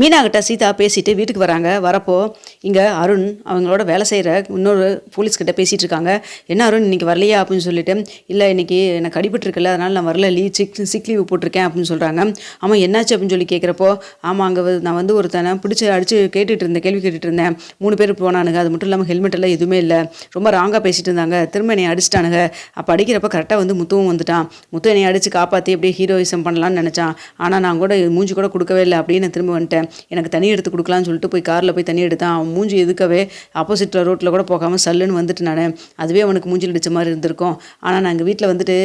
மீனாகிட்ட சீதா பேசிட்டு வீட்டுக்கு வராங்க. வரப்போ இங்கே அருண் அவங்களோட வேலை செய்கிற இன்னொரு போலீஸ்கிட்ட பேசிகிட்டு இருக்காங்க. என்ன அருண் இன்றைக்கி வரலையா அப்படின்னு சொல்லிட்டு இல்லை இன்னைக்கு எனக்கு அடிபட்டுருக்குல்ல அதனால் நான் வரல லீவ் சிக் சிக் லீவ் போட்டிருக்கேன் அப்படின்னு சொல்கிறாங்க ஆமாம் என்னாச்சு அப்படின்னு சொல்லி கேட்குறப்போ ஆமாம் அங்கே நான் வந்து ஒருத்தனை பிடிச்சி அடித்து கேட்டுட்டு இருந்தேன் கேள்வி கேட்டுட்டு இருந்தேன். மூணு பேர் போனானுங்க அது மட்டும் இல்லாமல் ஹெல்மெட் எல்லாம் எதுவுமே இல்லை. ரொம்ப ராங்காக பேசிட்டு இருந்தாங்க. திரும்ப என்னை அடிச்சிட்டானுங்க. அப்போ அடிக்கிறப்ப கரெக்டாக வந்து முத்துவும் வந்துட்டான். முத்து என்னை அடித்து காப்பாற்றி அப்படியே ஹீரோயிசம் பண்ணலான்னு நினச்சான். ஆனால் நான் கூட மூஞ்சி கூட கொடுக்கவே இல்லை அப்படின்னு திரும்ப வந்துட்டேன். எனக்கு தண்ணி எடுத்து கொடுக்கலான்னு சொல்லிட்டு போய் காரில் போய் தண்ணி எடுத்தான். அவன் மூஞ்சி எதுக்கவே ஆப்போசிட் ரோட்டில் கூட போகாமல் சல்லுன்னு வந்துட்டு நான். அதுவே அவனுக்கு மூஞ்சில் அடித்த மாதிரி இருந்திருக்கும். ஆனால் நான் எங்கள் வீட்டில் வந்துட்டு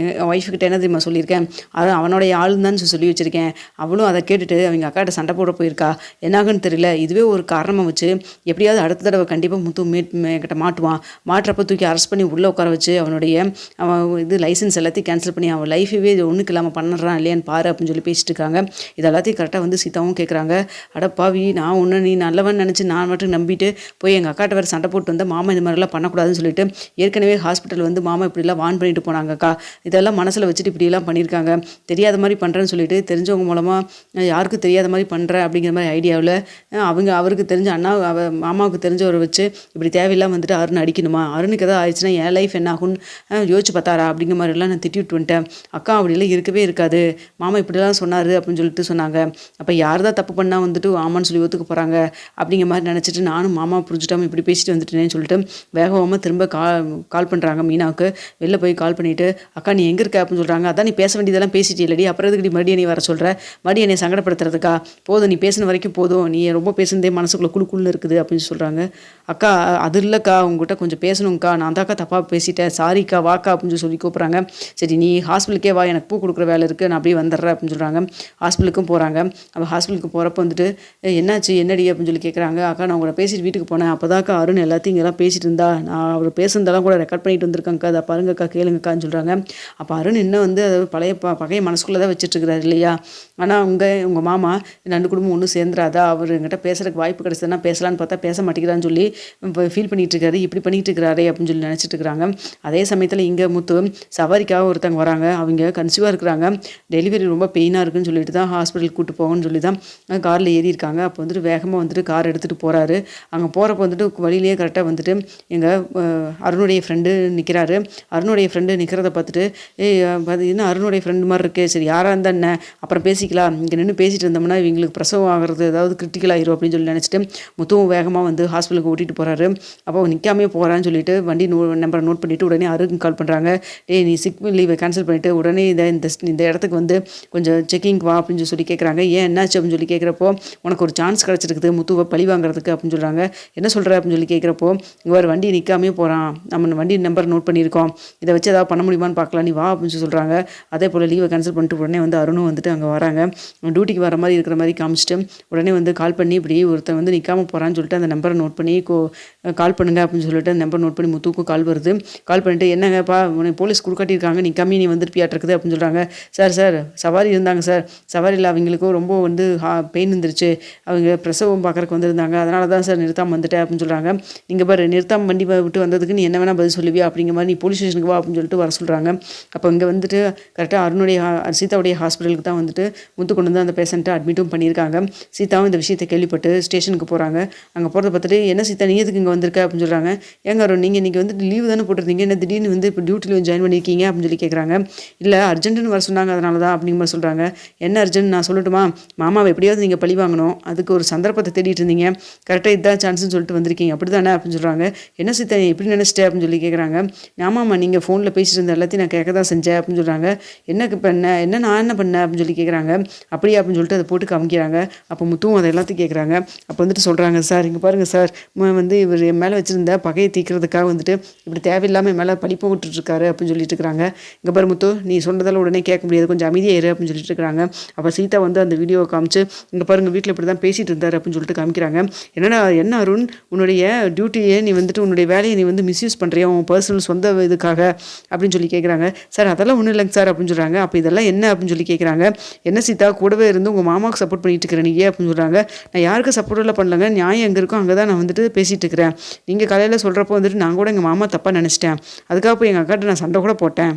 என் ஒய்ஃப்கிட்ட என்ன தெரியுமா சொல்லியிருக்கேன்? அது அவனோடைய ஆளுந்தான்னு சொல்லி வச்சுருக்கேன். அவளும் அதை கேட்டுட்டு அவங்க அக்காட்ட சண்டை போட போயிருக்கா. என்னாகுன்னு தெரியல. இதுவே ஒரு காரணமாக வச்சு எப்படியாவது அடுத்த தடவை கண்டிப்பாக முத்து மீட் என்கிட்ட மாட்டுவான். மாட்டுறப்ப தூக்கி அரெஸ்ட் பண்ணி உள்ளே உட்கார வச்சு அவனுடைய அவன் இது லைசன்ஸ் எல்லாத்தையும் கேன்சல் பண்ணி அவன் லைஃபவே ஒன்றுக்கு இல்லாமல் பண்ணுறான் இல்லையான்னு பாரு அப்படின்னு சொல்லி பேசிட்டு இருக்காங்க. இது எல்லாத்தையும் கரெக்டாக வந்து சீதாவும் கேட்குறாங்க அடப்பாவி நான் ஒன்று நீ நல்லவன் நினச்சி நான் மட்டும் நம்பிட்டு போய் எங்கள் அக்காட்ட வேறு சண்டை போட்டு வந்தால் மாமா இந்த மாதிரிலாம் பண்ணக்கூடாதுன்னு சொல்லிட்டு ஏற்கனவே ஹாஸ்பிட்டல் வந்து மாமா இப்படிலாம் வான் பண்ணிட்டு போனாங்கக்கா இதெல்லாம் மனசில் வச்சுட்டு இப்படிலாம் பண்ணியிருக்காங்க. தெரியாத மாதிரி பண்ணுறேன்னு சொல்லிட்டு தெரிஞ்சவங்க மூலமாக யாருக்கும் தெரியாத மாதிரி பண்ணுற அப்படிங்கிற மாதிரி ஐடியாவில் அவங்க அவருக்கு தெரிஞ்ச அண்ணா அவ மாமாவுக்கு தெரிஞ்சவரை வச்சு இப்படி தேவையில்லாம வந்துட்டு அருண் அடிக்கணுமா? அருணுக்கு எதாவது ஆயிடுச்சுன்னா என் லைஃப் என்ன ஆகும்னு யோசிச்சு பார்த்தாரா? அப்படிங்கிற மாதிரிலாம் நான் திட்டி விட்டு வந்துட்டேன். அக்கா அப்படிலாம் இருக்கவே இருக்காது. மாமா இப்படிலாம் சொன்னார் அப்படின்னு சொல்லிட்டு சொன்னாங்க. அப்போ யார் தான் தப்பு பண்ணால் வந்துட்டு ஆமான்னு சொல்லி ஒத்துக்க போகிறாங்க அப்படிங்கிற மாதிரி நினச்சிட்டு நானும் மாமா புரிஞ்சுட்டாம இப்படி பேசிட்டு வந்துட்டேன்னு சொல்லிட்டு வேகமாக திரும்ப கா கால் பண்ணுறாங்க மீனாவுக்கு. வெளில போய் கால் பண்ணிவிட்டு அக்கா நீ எங்கே இருக்க? அப்படின்னு சொல்கிறாங்க அதான் நீ பேச வேண்டியதெல்லாம் பேசிட்டே இல்லடி அப்புறம் எதுக்கு நீ மறுபடியும் நீ வர சொல்கிற மறுபடியும் என்னை சங்கடப்படுத்துறதுக்கா? போதும் நீ பேசின வரைக்கும் போதும். நீ ரொம்ப பேசுனதே மனசுக்குள்ளே குழு இருக்குது அப்படின்னு சொல்கிறாங்க அக்கா அது இல்லைக்கா உங்ககிட்ட கொஞ்சம் பேசணுங்க்கா நான் தாக்கா தப்பாக பேசிட்டேன். சாரிக்கா வாக்கா அப்படின்னு சொல்லி கூப்பிட்றாங்க. சரி நீ ஹாஸ்பிட்டலுக்கே வா. எனக்கு பூ கொடுக்குற வேலை இருக்குது நான் அப்படியே வந்துடுறேன் அப்படின்னு சொல்கிறாங்க ஹாஸ்பிட்டலுக்கும் போகிறாங்க அப்போ ஹாஸ்பிட்டலுக்கு போகிறப்ப வந்துட்டு என்னாச்சு? என்னடி? அப்படின்னு சொல்லி கேட்குறாங்க அக்கா நான் உங்களை பேசிட்டு வீட்டுக்கு போனேன். அப்போதாக்கா அருண் எல்லாத்தையும் இங்கெல்லாம் பேசிட்டு இருந்தா. நான் அவர் பேசுனதெல்லாம் கூட ரெக்கார்ட் பண்ணிட்டு வந்திருக்கேங்க்கா அதை பாருங்கக்கா கேளுங்கக்கான்னு சொல்கிறாங்க அப்போ அருண் இன்னும் வந்து அது பழைய ப பகைய மனசுக்குள்ளே தான் வச்சுட்டு இல்லையா? ஆனால் உங்கள் உங்கள் மாமா ரெண்டு குடும்பம் ஒன்றும் சேர்ந்துராதா அவர் என்கிட்ட பேசுறதுக்கு வாய்ப்பு கிடைச்சதுன்னா பேசலான்னு பார்த்தா பேச மாட்டேங்கிறான்னு சொல்லி ஃபீல் பண்ணிட்டு இருக்காரு. இப்படி பண்ணிட்டு இருக்கிறாரே அப்படின்னு சொல்லி நினச்சிட்டு இருக்கிறாங்க. அதே சமயத்தில் இங்கே முத்து சவாரிக்காக ஒருத்தவங்க வராங்க. அவங்க கன்சீவாக இருக்கிறாங்க. டெலிவரி ரொம்ப பெயினாக இருக்குன்னு சொல்லிட்டு தான் ஹாஸ்பிட்டலுக்கு கூட்டு போகணும்னு சொல்லி தான் காரில் ஏறியிருக்காங்க. அப்போ வந்துட்டு வேகமாக வந்துட்டு கார் எடுத்துகிட்டு போகிறாரு அங்கே போகிறப்ப வந்துட்டு வழியிலேயே கரெக்டாக வந்துட்டு எங்கள் அருணுடைய ஃப்ரெண்டு நிற்கிறாரு அருணுடைய ஃப்ரெண்டு நிற்கிறத பார்த்துட்டு ஏய் அது என்ன அருணுடைய ஃப்ரெண்டு மாதிரி இருக்கே? சரி யாராக இருந்தால் என்ன? அப்புறம் பேசிக்கலாம். இங்கே நின்று பேசிகிட்டு இருந்தோம்னா இவங்களுக்கு பிரசவம் ஆகிறது ஏதாவது கிரிட்டிக்கல் ஆயிரும் அப்படின்னு சொல்லி நினச்சிட்டு முத்துவும் வேகமாக வந்து ஹாஸ்பிட்டலுக்கு ஓட்டிகிட்டு போகிறாரு அப்போ நிற்காமே போகிறான்னு சொல்லிட்டு வண்டி நோ நம்பரை நோட் பண்ணிவிட்டு உடனே அருணுக்கு கால் பண்ணுறாங்க டேய் நீ சிக் லீவை கேன்சல் பண்ணிவிட்டு உடனே இதை இந்த இந்த இடத்துக்கு வந்து கொஞ்சம் செக்கிங் வா அப்படின்னு சொல்லி கேட்குறாங்க ஏன் என்னாச்சு? அப்படின்னு சொல்லி கேட்குறப்போ உனக்கு ஒரு சான்ஸ் கிடச்சிருக்குது முத்துவை பழி வாங்குறதுக்கு அப்படின்னு சொல்கிறாங்க என்ன சொல்கிற அப்படின்னு சொல்லி கேட்குறப்போ இங்கே ஒரு வண்டி நிற்காமே போகிறான் நம்ம வண்டி நம்பர் நோட் பண்ணியிருக்கோம். இதை வச்சு ஏதாவது பண்ண முடியுமான்னு பார்க்கலாம். நீ வா அப்படின்னு சொல்லி சொல்கிறாங்க அதே போல் லீவை கேன்சல் பண்ணிட்டு உடனே வந்து அருணும் வந்துட்டு அங்கே வராங்க. டியூட்டிக்கு வர மாதிரி இருக்கிற மாதிரி காமிச்சிட்டு உடனே வந்து கால் பண்ணி இப்படி ஒருத்தன் வந்து நிற்காம போகிறான்னு சொல்லிட்டு அந்த நம்பரை நோட் பண்ணி கோ கால் பண்ணுங்க அப்படின்னு சொல்லிட்டு அந்த நம்பர் நோட் பண்ணி முத்துக்கும் கால் வருது. கால் பண்ணிட்டு என்னங்கப்பா உனக்கு போலீஸ் குறுக்காட்டியிருக்காங்க நிற்காம நீ வந்துட்டு பியாட்டிருக்குது அப்படின்னு சொல்கிறாங்க சார் சார் சவாரி இருந்தாங்க சார். சவாரியில் அவங்களுக்கும் ரொம்ப வந்து பெயின் இருந்துருச்சு அவங்க பிரசவம் பார்க்குறக்கு வந்திருந்தாங்க. அதனால தான் சார் நிறுத்தாமல் வந்துட்டேன் அப்படின்னு சொல்கிறாங்க நீங்கள் பாரு நிறுத்தாமல் வண்டி விட்டு வந்ததுக்கு நீ என்ன வேணால் பதில் சொல்லுவியா அப்படிங்கிற மாதிரி நீ போலீஸ் ஸ்டேஷனுக்கு வா அப்படின்னு சொல்லிட்டு வர சொல்கிறாங்க அப்போ இங்கே வந்துட்டு கரெக்டாக அருணுடைய சீதாவுடைய ஹாஸ்பிட்டலுக்கு தான் வந்துட்டு முத்து கொண்டு வந்து அந்த பேஷண்ட்டை அட்மிட்டும் பண்ணியிருக்காங்க. சீதாவும் இந்த விஷயத்தை கேள்விப்பட்டு ஸ்டேஷனுக்கு போகிறாங்க அங்கே போகிறத பார்த்துட்டு என்ன சீதா நீ எதுக்கு இங்கே வந்திருக்க? அப்படின்னு சொல்கிறாங்க ஏங்க அருண் நீங்கள் இன்றைக்கி வந்துட்டு லீவு தானே போட்டிருந்தீங்க. என்ன திடீர்னு வந்து இப்போ டியூட்டியில் ஜாயின் பண்ணியிருக்கீங்க அப்படின்னு சொல்லி கேட்குறாங்க இல்லை அர்ஜென்ட்டுன்னு வர சொன்னாங்க அதனால தான் அப்படிங்கிற மாதிரி சொல்கிறாங்க என்ன அர்ஜென்ட் நான் சொல்லட்டுமா? மாமாவை எப்படியாவது நீங்கள் பழி வாங்கணும். அதுக்கு ஒரு சந்தர்ப்பத்தை தேடிட்டு இருந்தீங்க. கரெக்டாக இதுதான் சான்ஸ்னு சொல்லிட்டு வந்திருக்கீங்க. அப்படி தானே அப்படின்னு சொல்கிறாங்க என்ன சித்தா நீ எப்படி நினச்சிட்டே? அப்படின்னு சொல்லி கேட்குறாங்க ஆமாம்மா நீங்கள் ஃபோனில் பேசிட்டு இருந்த எல்லாத்தையும் நான் கேட்க தான் செஞ்சேன் அப்படின்னு சொல்கிறாங்க என்ன பண்ண என்ன நான் என்ன பண்ணேன் அப்படின்னு சொல்லி கேட்குறாங்க அப்படியா அப்படின்னு சொல்லிட்டு அதை போட்டு காமிக்கிறாங்க. அப்போ முத்துவும் அதை எல்லாத்தையும் கேட்குறாங்க அப்போ வந்துட்டு சொல்கிறாங்க சார் இங்கே பாருங்கள் சார். வந்து இவர் என் மேலே வச்சுருந்த பகையை தீக்கிறதுக்காக வந்துட்டு இப்படி தேவையில்லாமல் என் மேலே பழி விட்டுட்ருக்காரு அப்படின்னு சொல்லிட்டு இருக்கிறாங்க இங்கே பாரு முத்து நீ சொன்னதால் உடனே கேட்க முடியாது. கொஞ்சம் அமைதியாக இரு அப்படின்னு சொல்லிட்டு இருக்கிறாங்க அப்போ சீதா வந்து அந்த வீடியோவை காமிச்சு இங்கே பாருங்க வீட்டில் இப்படி தான் பேசிகிட்டு இருந்தார் அப்படின்னு சொல்லிட்டு காமிக்கிறாங்க. என்னடா என்ன அருண் உன்னுடைய டியூட்டியை நீ வந்துட்டு உன்னுடைய வேலையை நீ வந்து மிஸ்யூஸ் பண்ணுறியா உன் பர்சனல் சொந்த இதுக்காக அப்படின்னு சொல்லி கேட்குறாங்க சார் அதெல்லாம் ஒன்றும் இல்லைங்க சார் அப்படின்னு சொல்கிறாங்க அப்போ இதெல்லாம் என்ன அப்படின்னு சொல்லி கேட்குறாங்க என்ன சீதா கூடவே இருந்து உங்கள் மாமாவுக்கு சப்போர்ட் பண்ணிட்டு இருக்கிறேன் நீ அப்படின்னு சொல்கிறாங்க நான் யாருக்கு சப்போர்ட்டில் பண்ணலங்க நியாயம் எங்கே இருக்கோ அங்கே தான் நான் வந்துட்டு பேசிகிட்டு இருக்கிறேன். நீங்கள் காலையில் சொல்கிறப்போ வந்துட்டு நான் கூட எங்கள் மாமா தப்பாக நினச்சிட்டேன். அதுக்காக போய் எங்கள் அக்காட்ட நான் சண்டை கூட போட்டேன்.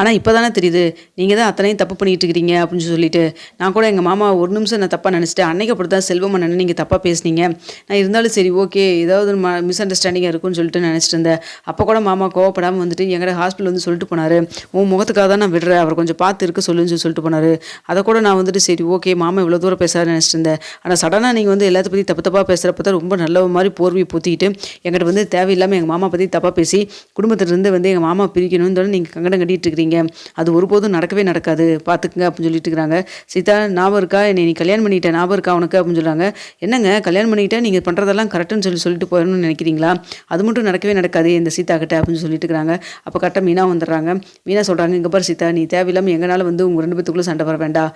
ஆனால் இப்போ தானே தெரியுது. நீங்கள் தான் அத்தனையும் தப்பு பண்ணிகிட்டு இருக்கிறீங்க அப்படின்னு சொல்லிட்டு. நான் கூட எங்கள் மாமா ஒரு நிமிஷம் நான் தப்பாக நினச்சிட்டேன். அன்னைக்கு அப்படி தான் செல்வம் அண்ணன் நீங்கள் தப்பாக பேசுனீங்க. நான் இருந்தாலும் சரி ஓகே ஏதாவது மிஸ் அண்டர்ஸ்டாண்டிங்காக இருக்கும்னு சொல்லிட்டு நினச்சிட்டு இருந்தேன். அப்போ கூட மாமா கோவப்படாமல் வந்துட்டு எங்கட ஹாஸ்பிட்டல் வந்து சொல்லிட்டு போனார். உன் முகத்துக்காக தான் நான் விடுறேன். அவர் கொஞ்சம் பார்த்து இருக்க சொல்லுன்னு சொல்லி சொல்லிட்டு போனார். அதை கூட நான் வந்துட்டு சரி ஓகே மாமா இவ்வளோ தூரம் பேசாத நினச்சிட்டு இருந்தேன். ஆனால் சடனாக நீங்கள் வந்து எல்லாத்த பற்றி தப்பு தப்பாக பேசுகிறப்ப தான் ரொம்ப நல்ல மாதிரி போர்வையை பூத்திக்கிட்டு எங்கிட்ட வந்து தேவையில்லாமல் எங்கள் மாமா பற்றி தப்பாக பேசி குடும்பத்திலிருந்து வந்து எங்கள் மாமா பிரிக்கணும்னு நீங்கள் கங்கடம் கட்டிட்டு இருக்கிறீங்க. அது ஒருபோதும் நடக்கவே நடக்காது. பார்த்துக்குங்க அப்படின்னு சொல்லிட்டு இருக்கிறாங்க. சீதா ஞாபகம் இருக்கா? என்னை நீ கல்யாணம் பண்ணிட்டேன் ஞாபகம் இருக்கா உனக்கு? அப்படின்னு சொல்கிறாங்க என்னங்க கல்யாணம் பண்ணிட்டேன் நீங்கள் பண்ணுறதெல்லாம் கரெக்டுன்னு சொல்லி சொல்லிட்டு போயிடணும்னு நினைக்கிறீங்களா? அது மட்டும் நடக்கவே நடக்காது இந்த சீதா கிட்ட அப்படின்னு சொல்லிட்டு இருக்கிறாங்க. அப்போ கரெக்டாக மீனா வந்துடுறாங்க. மீனா சொல்கிறாங்க இங்கே பாரு சீதா நீ தேவையில்லாமல் எங்களால் வந்து உங்கள் ரெண்டு பேத்துக்குள்ளே சண்டை வர வேண்டாம்.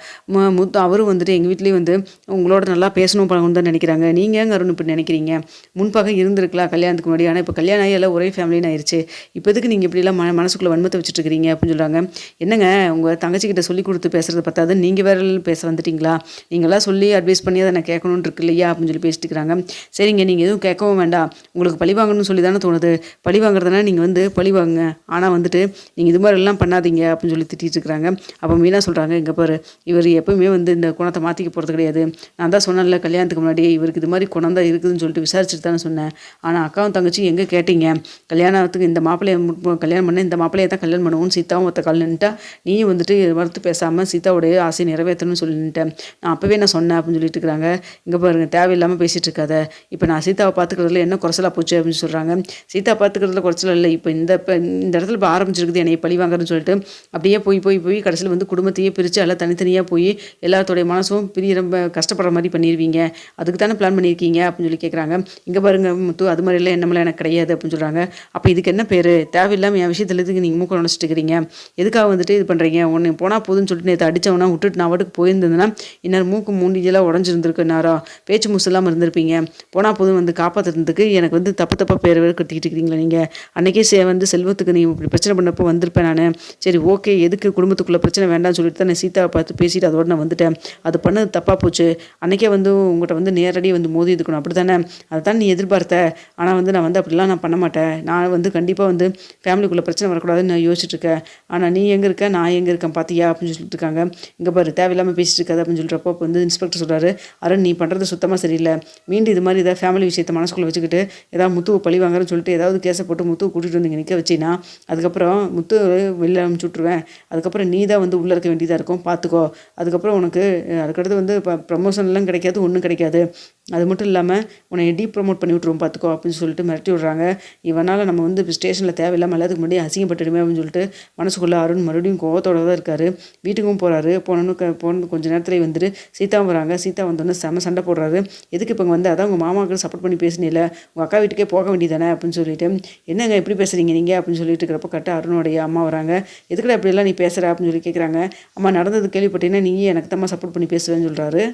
மூத்த அவரும் வந்துட்டு எங்கள் வீட்லேயும் வந்து உங்களோட நல்லா பேசணும் பழகணும் தான் நினைக்கிறாங்க. நீங்கள் ஏங்க அருண் இப்படி நினைக்கிறீங்க? முன்பாக இருந்திருக்கலாம் கல்யாணத்துக்கு முன்னாடி. ஆனால் இப்போ கல்யாணம் ஆகி எல்லாம் ஒரே ஃபேமிலின்னு ஆயிடுச்சு இப்போ எதுக்கு நீங்கள் இப்படிலாம் மன மனசுக்குள்ளே வன்மத்தை வச்சுட்டு இருக்கிறீங்க? அப்படின்னு சொல்கிறாங்க என்னங்க உங்கள் தங்கச்சிக்கிட்ட சொல்லி கொடுத்து பேசுகிறது பார்த்தாது நீங்கள் வேற பேச வந்துட்டீங்களா? நீங்களாம் சொல்லி அட்வைஸ் பண்ணி அதை நான் கேட்கணும்னு இருக்கு இல்லையா? அப்படின்னு சொல்லி பேசிட்டு இருக்கிறாங்க. சரிங்க நீங்கள் எதுவும் கேட்கவும் வேண்டாம். உங்களுக்கு பழி வாங்கணும்னு சொல்லி தானே தோணுது. பழி வாங்குறதுனா நீங்கள் வந்து பழி வாங்குங்க. ஆனால் வந்துட்டு நீங்கள் இது மாதிரிலாம் பண்ணாதீங்க அப்படின்னு சொல்லி திட்டிகிட்டு இருக்கிறாங்க. அப்போ மீனா சொல்கிறாங்க இங்கே பாரு இவர் எப்பவுமே வந்து இந்த குணத்தை மாற்றிக்க போகிறது கிடையாது. நான் தான் சொன்னேன்ல கல்யாணத்துக்கு முன்னாடி இவருக்கு இது மாதிரி குணம் தான் இருக்குதுன்னு சொல்லிட்டு விசாரிச்சுட்டு தானே சொன்னேன். ஆனால் அக்காவும் தங்கச்சி எங்கே கேட்டீங்க? கல்யாணத்துக்கு இந்த மாப்பிள்ளையை மு- கல்யாணம் பண்ண இந்த மாப்பிள்ளையை தான் கல்யாணம் பண்ணுவோம்னு சீத்தாவும் ஒருத்த கல்லுன்ட்டா நீயும் வந்துட்டு மறுத்து பேசாமல் சீதாவுடைய ஆசையை நிறைவேற்றணும்னு சொல்லிட்டேன் நான் அப்போவே நான் சொன்னேன் அப்படின்னு சொல்லிட்டு இருக்கிறாங்க இங்கே பாருங்கள் தேவையில்லாமல் பேசிகிட்டு இருக்காத. இப்போ நான் சீதாவை பார்த்துக்கிறதுல என்ன குறைச்சலா போச்சு அப்படின்னு சொல்கிறாங்க சீதா பார்த்துக்கிறதுல குறைச்சல இல்லை. இப்போ இந்த இப்போ இந்த இடத்துல இப்போ ஆரம்பிச்சிருக்குது என்னை பழி வாங்குறேன்னு சொல்லிட்டு அப்படியே போய் போய் போய் கடைசியில் வந்து குடும்பத்தையே பிரித்து எல்லாம் தனித்தனியாக போய் எல்லாத்தோடைய மனசும் பிரிய ரொம்ப கஷ்டப்படுற மாதிரி பண்ணிடுவீங்க அதுக்கு தானே பிளான் பண்ணியிருக்கீங்க அப்படின்னு சொல்லி கேட்குறாங்க இங்கே பாருங்க முத்து அது மாதிரிலாம் என்னமெல்லாம் எனக்கு கிடையாது அப்படின்னு சொல்கிறாங்க அப்போ இதுக்கு என்ன பேர்? தேவையில்லாமல் என் விஷயத்தில் இதுக்கு நீங்கள் மூக்க நினச்சிட்டு இருக்கிறீங்க? எதுக்காக வந்துட்டு இது பண்ணுறீங்க ஒன்று போனால் போதுன்னு சொல்லிட்டு நேற்று அடித்தவனா விட்டுட்டு நான் வாட்டுக்கு போயிருந்ததுன்னா இன்னும் மூக்கு மூண்டிஜெல்லாம் உடஞ்சிருந்துருக்கு நேரம் பேச்சு முசலாமல் இருந்திருப்பீங்க. போனால் போதும் வந்து காப்பாற்றுறதுக்கு எனக்கு வந்து தப்பு தப்பாக பேர் வேறு கட்டிக்கிட்டு இருக்கிறீங்களா நீங்கள் அன்றைக்கே சே வந்து செல்வத்துக்கு நீ இப்படி பிரச்சனை பண்ணப்போ வந்திருப்பேன் நான். சரி ஓகே எதுக்கு குடும்பத்துக்குள்ளே பிரச்சனை வேண்டாம்னு சொல்லிட்டு தான் நான் சீதாவை பார்த்து பேசிட்டு அதோட நான் வந்துட்டேன். அது பண்ணது தப்பாக போச்சு. அன்றைக்கே வந்து உங்கள்கிட்ட வந்து நேரடி வந்து மோதி இருக்கணும் அப்படி தானே அதை தான் நீ எதிர்பார்த்த. ஆனால் வந்து நான் வந்து அப்படிலாம் நான் பண்ண மாட்டேன். நான் வந்து கண்டிப்பாக வந்து ஃபேமிலிக்குள்ளே பிரச்சனை வரக்கூடாதுன்னு நான் யோசிச்சுட்டு இருக்கேன். ஆனால் நீ எங்கே இருக்க? நான் எங்கே இருக்கேன்? பார்த்தியா அப்படின்னு சொல்லிட்டு இருக்காங்க இங்கே பாரு தேவையில்லாமல் பேசிட்டு இருக்காது அப்படின்னு சொல்கிறப்போ அப்போ வந்து இன்ஸ்பெக்டர் சொல்கிறாரு அருண் நீ பண்ணுறது சுத்தமாக சரியில்லை. மீண்டும் இது மாதிரி ஏதாவது ஃபேமிலி விஷயத்தை மனசுக்குள்ளே வச்சுக்கிட்டு ஏதாவது முத்துவை பழி வாங்குறேன்னு சொல்லிட்டு ஏதாவது கேஸை போட்டு முத்துவை கூட்டிகிட்டு வந்து நிற்க வச்சின்னா அதுக்கப்புறம் முத்து வெளில அனுப்பிச்சி விட்ருவேன் அதுக்கப்புறம் நீ தான் வந்து உள்ளே இருக்க வேண்டியதாக இருக்கும். பார்த்துக்கோ அதுக்கப்புறம் உனக்கு அதுக்கடுத்து வந்து இப்போ ப்ரமோஷன்லாம் கிடைக்காது ஒன்றும் கிடைக்காது. அது மட்டும் இல்லாமல் உன்னை டீ ப்ரமோட் பண்ணி விட்ருவோம் பார்த்துக்கோ அப்படின்னு சொல்லிட்டு மிரட்டி விட்றாங்க. இவனால் நம்ம வந்து இப்போ ஸ்டேஷனில் தேவையில்லாமல் எல்லாத்துக்கு முன்னாடி அசிங்கப்பட்டுடுமே அப்படின்னு சொல்லிட்டு மனசுக்குள்ளே அருண் மறுபடியும் கோவத்தோட தான் இருக்காரு. வீட்டுக்கும் போகிறாரு போனோன்னு போன கொஞ்சம் நேரத்தில் வந்துட்டு சீதாவும் வராங்க. சீதா வந்தோடனே செம சண்டை போடுறாரு. எதுக்கு இப்போ வந்து அதான் உங்கள் மாமாவுக்கு சப்போர்ட் பண்ணி பேசினில்ல உங்கள் அக்கா வீட்டுக்கே போக வேண்டியதானே அப்படின்னு சொல்லிட்டு என்னங்க எப்படி பேசுகிறீங்க நீங்கள் அப்படின்னு சொல்லிட்டு இருக்கிறப்ப கரெக்டாக அருணுடைய அம்மா வராங்க. எதுக்கடா இப்படிலாம் நீ பேசுகிற அப்படின்னு சொல்லி கேட்குறாங்க அம்மா நடந்தது கேள்விப்பட்டீங்கன்னா நீயே எனக்கு தான் சப்போர்ட் பண்ணி பேசுவேன்னு சொல்கிறாரு